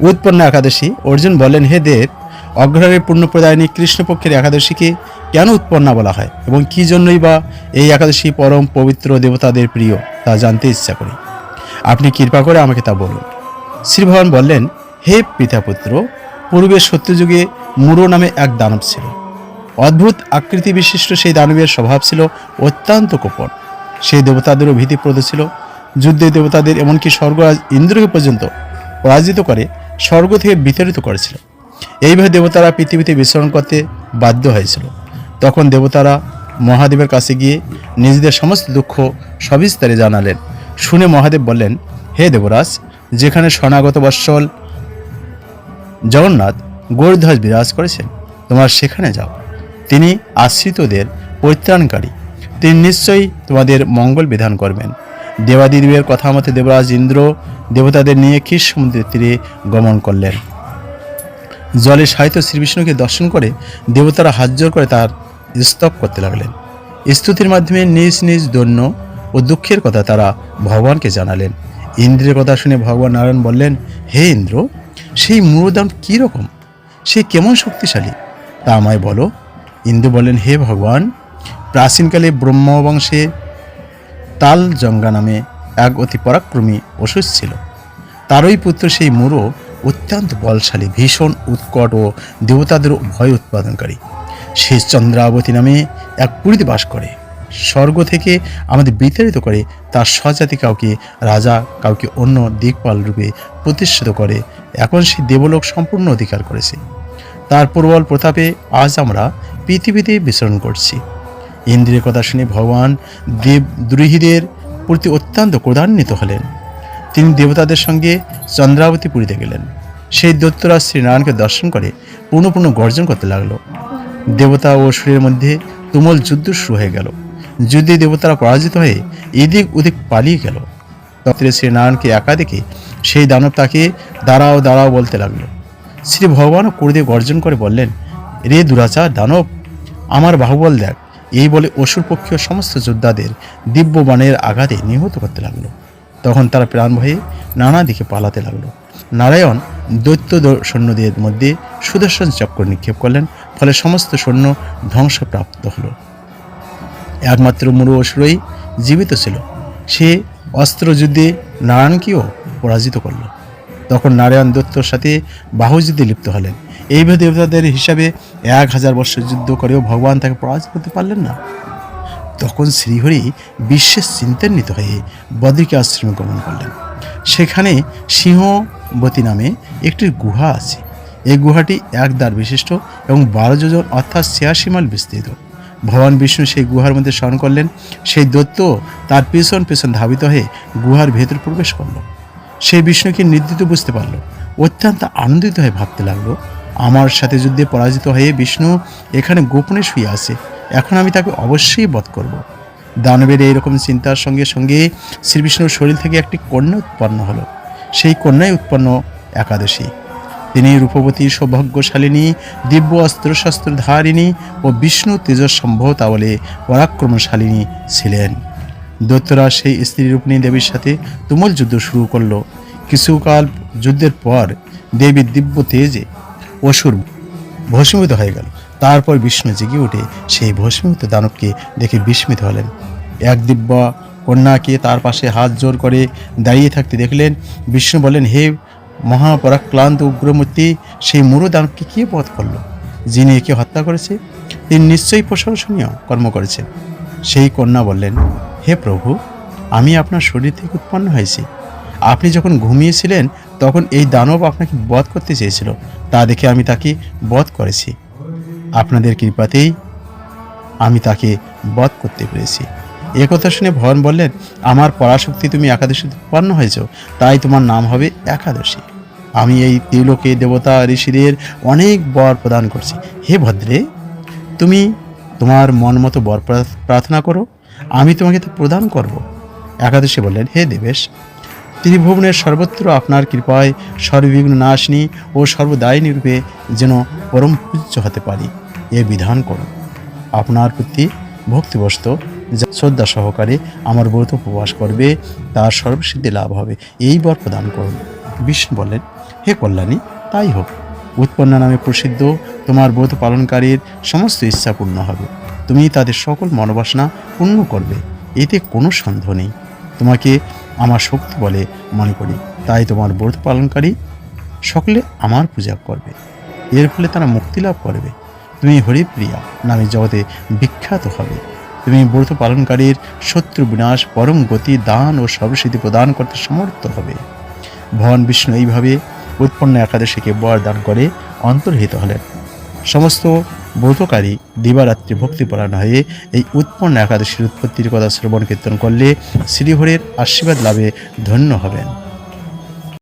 উৎপন্ন একাদশী। অর্জুন বলেন, হে দেব অগ্রহারের পুণ্যপ্রদায়নী কৃষ্ণপক্ষের একাদশীকে কেন উৎপন্না বলা হয় এবং কি জন্যই বা এই একাদশী পরম পবিত্র দেবতাদের প্রিয়, তা জানতে ইচ্ছা করি। আপনি কৃপা করে আমাকে তা বলুন। শ্রী ভগবান বললেন, হে পিতাপুত্র পূর্বের সত্যযুগে মুরো নামে এক দানব ছিল। অদ্ভুত আকৃতি বিশিষ্ট সেই দানবের স্বভাব ছিল অত্যন্ত কোপন। সেই দেবতাদেরও ভীতিপ্রদ ছিল। যুদ্ধে দেবতাদের এমনকি স্বর্গরাজ ইন্দ্রকে পর্যন্ত পরাজিত করে স্বর্গ থেকে বিতাড়িত করেছিল। এইভাবে দেবতারা পৃথিবীতে বিচরণ করতে বাধ্য হয়েছিল। তখন দেবতারা মহাদেবের কাছে গিয়ে নিজেদের সমস্ত দুঃখ সবিস্তারে জানালেন। শুনে মহাদেব বললেন, হে দেবরাজ, যেখানে সনাগত বৎসল জগন্নাথ গৌরধ্বজ বিরাজ করেছেন, তোমার সেখানে যাও। তিনি আশ্রিতদের পরিত্রাণকারী। তিনি নিশ্চয়ই তোমাদের মঙ্গল বিধান করবেন। দেবাদিদেবের কথা মতে দেবরাজ ইন্দ্র দেবতাদের নিয়ে ক্ষীর সমুদ্রের তীরে গমন করলেন। জলে সাহিত্য শ্রীবিষ্ণুকে দর্শন করে দেবতারা হাত জোর করে তার স্তব করতে লাগলেন। স্তুতির মাধ্যমে নিজ নিজ দৈন্য ও দুঃখের কথা তারা ভগবানকে জানালেন। ইন্দ্রের কথা শুনে ভগবান নারায়ণ বললেন, হে ইন্দ্র, সেই মূলদান কী রকম? সে কেমন শক্তিশালী? তা আমায় বলো। ইন্দ্র বললেন, হে ভগবান, প্রাচীনকালে ব্রহ্মবংশে তাল জঙ্গা নামে এক অতি পরাক্রমী অসুর ছিল। তারই পুত্র সেই মুরো অত্যন্ত বলশালী, ভীষণ উৎকট ও দেবতাদের ভয় উৎপাদনকারী। সে চন্দ্রাবতী নামে এক পুরীতে বাস করে। স্বর্গ থেকে আমাদের বিতাড়িত করে, তার স্বজাতি কাউকে, রাজা কাউকে অন্য দিকপাল রূপে প্রতিষ্ঠিত করে, এখন সে দেবলোক সম্পূর্ণ অধিকার করেছে। তার প্রবল প্রতাপে আজ আমরা পৃথিবীতে বিচরণ করছি। ইন্দ্রের কথা শুনে ভগবান দেব দ্রোহীদের প্রতি অত্যন্ত ক্রোধান্বিত হলেন। তিনি দেবতাদের সঙ্গে চন্দ্রাবতী পুরীতে গেলেন। সেই দৈত্যরাজ শ্রীনারায়ণকে দর্শন করে পুনঃ গর্জন করতে লাগল। দেবতা ও অসুরের মধ্যে তুমল যুদ্ধ শুরু হয়ে গেল। যুদ্ধে দেবতারা পরাজিত হয়ে এদিক ওদিক পালিয়ে গেল। তত্রে শ্রীনারায়ণকে একা দেখে সেই দানব তাকে দাঁড়াও দাঁড়াও বলতে লাগল। শ্রী ভগবানও ক্রোধে গর্জন করে বললেন, রে দুরাচার দানব, আমার বাহুবল দেখ এই বলে অসুর পক্ষীয় সমস্ত যোদ্ধাদের দিব্য বাণের আঘাতে নিহত করতে লাগল। তখন তারা প্রাণ ভয়ে নানা দিকে পালাতে লাগল। নারায়ণ দৈত্য সৈন্যদের মধ্যে সুদর্শন চক্র নিক্ষেপ করলেন, ফলে সমস্ত সৈন্য ধ্বংসপ্রাপ্ত হলো। একমাত্র মুরু অসুরই জীবিত ছিল। সে অস্ত্রযুদ্ধে নারায়ণকেও পরাজিত করল। তখন নারায়ণ দত্তর সাথে বাহুযুদ্ধে লিপ্ত হলেন। এইভাবে দেবতাদের হিসাবে এক হাজার বছর যুদ্ধ করেও ভগবান তাকে পরাজিত করতে পারলেন না। তখন শ্রীহরি বিশ্বের চিন্তান্বিত হয়ে বদ্রিকা আশ্রমে গমন করলেন। সেখানে সিংহবতী নামে একটি গুহা আছে। এই গুহাটি এক দ্বার বিশিষ্ট এবং বারো যোজন অর্থাৎ ছিয়াশি মাইল বিস্তৃত। ভগবান বিষ্ণু সেই গুহার মধ্যে স্মরণ করলেন। সেই দৈত্য তার পেছন পেছন ধাবিত হয়ে গুহার ভেতর প্রবেশ করল। সেই বিষ্ণুকে নির্দিত বুঝতে পারল। অত্যন্ত আনন্দিত হয়ে ভাবতে লাগল আমার সাথে যুদ্ধে পরাজিত হয়ে বিষ্ণু এখানে গোপনে শুয়ে আছে। এখন আমি তাকে অবশ্যই বধ করব। দানবের এইরকম চিন্তার সঙ্গে সঙ্গে শ্রীবিষ্ণুর শরীর থেকে একটি কন্যা উৎপন্ন হলো। সেই কন্যাই উৎপন্ন একাদশী। তিনি রূপবতী, সৌভাগ্যশালিনী, দিব্য অস্ত্রশস্ত্র ধারিণী ও বিষ্ণু তেজস্সম্ভবতা বলে পরাক্রমশালিনী ছিলেন। দৈত্যরা সেই স্ত্রী স্ত্রীরূপিণী দেবীর সাথে তুমুল যুদ্ধ শুরু করল। কিছুকাল যুদ্ধের পর দেবীর দিব্য তেজে অসুর ভস্মীভূত হয়ে গেল। তারপর বিষ্ণু জেগে উঠে সেই ভস্মীভূত দানবকে দেখে বিস্মিত হলেন। এক দিব্য কন্যাকে তার পাশে হাত জোর করে দাঁড়িয়ে থাকতে দেখলেন। বিষ্ণু বলেন হে মহাপরাক্লান্ত উগ্রমূর্তি, সেই মুরু দানবকে কে বধ করল? যিনি একে হত্যা করেছে, তিনি নিশ্চয়ই প্রশংসনীয় কর্ম করেছেন সেই কন্যা বললেন, হে প্রভু, আমি আপনার শরীর থেকে উৎপন্ন হয়েছি। আপনি যখন ঘুমিয়েছিলেন, তখন এই দানব আপনাকে বধ করতে চেয়েছিল। তা দেখে আমি তাকে বধ করেছি। আপনাদের কৃপাতেই আমি তাকে বধ করতে পেরেছি। এ কথা শুনে ভবন বললেন, আমার পরাশক্তি তুমি একাদশী উৎপন্ন হয়েছ, তাই তোমার নাম হবে একাদশী। আমি এই তিলোকে দেবতা ঋষিদের অনেক বর প্রদান করছি। হে ভদ্রে, তুমি তোমার মন মতো বর প্রা- প্রার্থনা করো, আমি তোমাকে তা প্রদান করব। একাদশী বললেন, হে দেবেশ ত্রিভুবনের সর্বত্র আপনার কৃপায় সর্ববিঘ্ন নাশিনী ও সর্বদায়িনী রূপে যেন পরম পূজ্য হতে পারি। এ বিধান করুন। আপনার প্রতি ভক্তিবস্ত যা শ্রদ্ধা সহকারে আমার ব্রত উপবাস করবে, তার সর্বসিদ্ধি লাভ হবে। এই বর প্রদান করুন। বিষ্ণু বলেন হে কল্যাণী, তাই হোক। উৎপন্ন নামে প্রসিদ্ধ তোমার ব্রত পালনকারীর সমস্ত ইচ্ছা পূর্ণ হবে। তুমি তাদের সকল মনোবাসনা পূর্ণ করবে। এতে কোনো সন্দেহ নেই। তোমাকে আমার শক্তি বলে মনে করি। তাই তোমার ব্রত পালনকারী সকলে আমার পূজা করবে। এর ফলে তারা মুক্তি লাভ করবে। তুমি হরিপ্রিয়া নামে জগতে বিখ্যাত হবে। তুমি ব্রত পালনকারীর শত্রু বিনাশ, পরম গতি, দান ও সর্বসিদ্ধি প্রদান করতে সমর্থ হবে। ভগবান বিষ্ণু এইভাবে উৎপন্ন একাদশীকে বর দান করে অন্তর্হিত হলেন। সমস্ত ব্রতকারী দিবারাত্রি ভক্তিপরায়ণ হয়ে এই উৎপন্ন একাদশীর উৎপত্তির কথা শ্রবণ কীর্তন করলে শ্রীহরের আশীর্বাদ লাভে ধন্য হবেন।